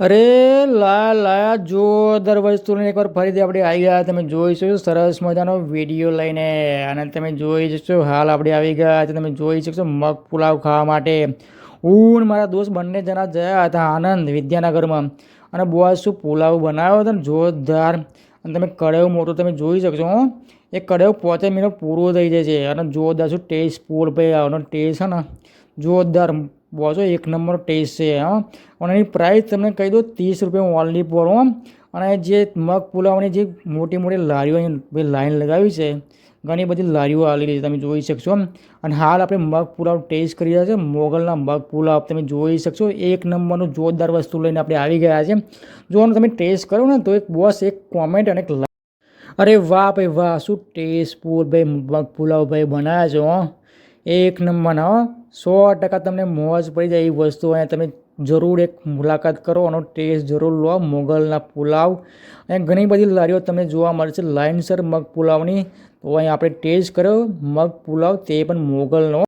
અરે લા લા જોરદાર વસ્તુ લઈને એકવાર ફરીથી આપણે આવી ગયા. તમે જોઈ શકશો, સરસ મજાનો વીડિયો લઈને. અને તમે જોઈ શકશો, હાલ આપણે આવી ગયા છે. તમે જોઈ શકશો, મગ પુલાવ ખાવા માટે. હું મારા દોસ્ત બંને જણા ગયા હતા આનંદ વિદ્યાનગરમાં. અને બહુ શું પુલાવ બનાવ્યો હતો ને? જોરદાર. અને તમે કડેવ મોટો તમે જોઈ શકશો એ કડેવ પોતે મિનિટ પૂરો થઈ જાય છે. અને જોરદાર શું ટેસ્ટ પૂર ભાઈ આવનો ટેસ્ટ છે ને. જોરદાર. બોજો એક નંબર ટેસ્ટ છે અને એની પ્રાઇસ તમને કહી દો ત્રીસ રૂપિયા ઓનલી હો. અને જે મગ પુલાવની જે મોટી મોટી લારીઓ લાઈન લગાવી છે, ઘણી બધી લારીઓ આવેલી છે, તમે જોઈ શકશો અને હાલ આપણે મગ પુલાવ ટેસ્ટ કરી રહ્યા છે, મોગલના મગ પુલાવ તમે જોઈ શકશો, એક નંબરનું જોરદાર વસ્તુ લઈને આપણે આવી ગયા છે. જો તમે ટેસ્ટ કરો ને, તો એક બોસ એક કોમેન્ટ અને એક અરે વાહ ભાઈ વાહ, શું ટેસ્ટફુલ ભાઈ મગ પુલાવ ભાઈ બનાવ્યા છે એક નંબરના સો ટકા તમને મોજ પડી જાય એ વસ્તુ અહીંયા તમે જરૂર એક મુલાકાત કરો આનો ટેસ્ટ જરૂર લો, મોગલના પુલાવ. અને ઘણી બધી લારીઓ તમને જોવા મળશે લાઇનસર મગ પુલાવની. તો અહીં આપણે ટેસ્ટ કર્યો, મગ પુલાવ, તે પણ મોગલનો.